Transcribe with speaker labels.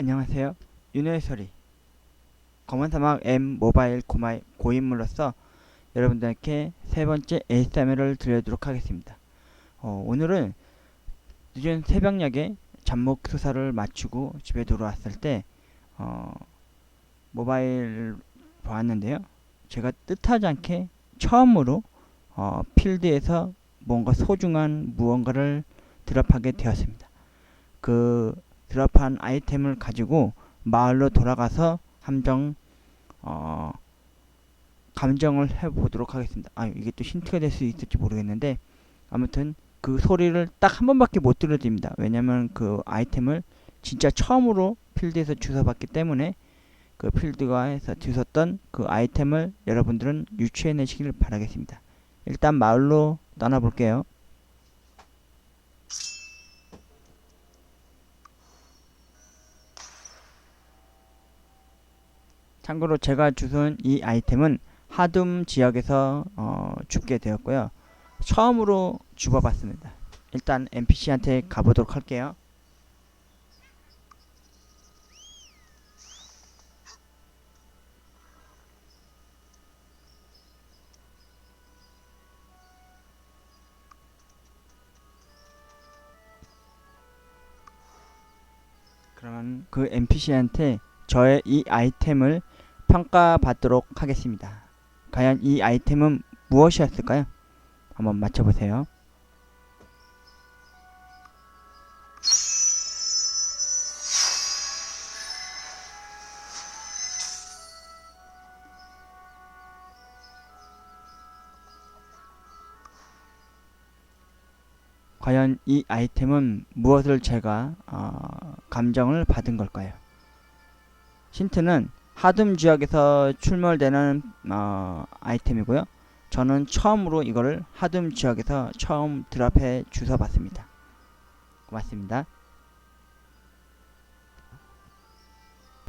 Speaker 1: 안녕하세요. 윤호의 소리. 검은 사막 M 모바일 고마이 고인물로서 여러분들께 세 번째 ASMR을 들려드리도록 하겠습니다. 어, 오늘은 늦은 새벽녘에 잠목 수사를 마치고 집에 들어왔을 때 어, 모바일 보았는데요. 제가 뜻하지 않게 처음으로 어, 필드에서 뭔가 소중한 무언가를 드랍하게 되었습니다. 그 드랍한 아이템을 가지고 마을로 돌아가서 함정 어, 감정을 해보도록 하겠습니다. 아 이게 또 힌트가 될 수 있을지 모르겠는데 아무튼 그 소리를 딱 한 번밖에 못 들려드립니다. 왜냐면 그 아이템을 진짜 처음으로 필드에서 주워봤기 때문에 그 필드가에서 주웠던 그 아이템을 여러분들은 유추해내시길 바라겠습니다. 일단 마을로 떠나볼게요. 참고로 제가 주운 이 아이템은 하둠 지역에서 어, 줍게 되었고요. 처음으로 줍어봤습니다. 일단 NPC한테 가보도록 할게요. 그러면 그 NPC한테 저의 이 아이템을 평가받도록 하겠습니다. 과연 이 아이템은 무엇이었을까요? 한번 맞춰보세요. 과연 이 아이템은 무엇을 제가 어, 감정을 받은 걸까요? 힌트는 하둠 지역에서 출몰되는 어, 아이템이고요. 저는 처음으로 이거를 하둠 지역에서 처음 드랍해 주워 봤습니다. 고맙습니다.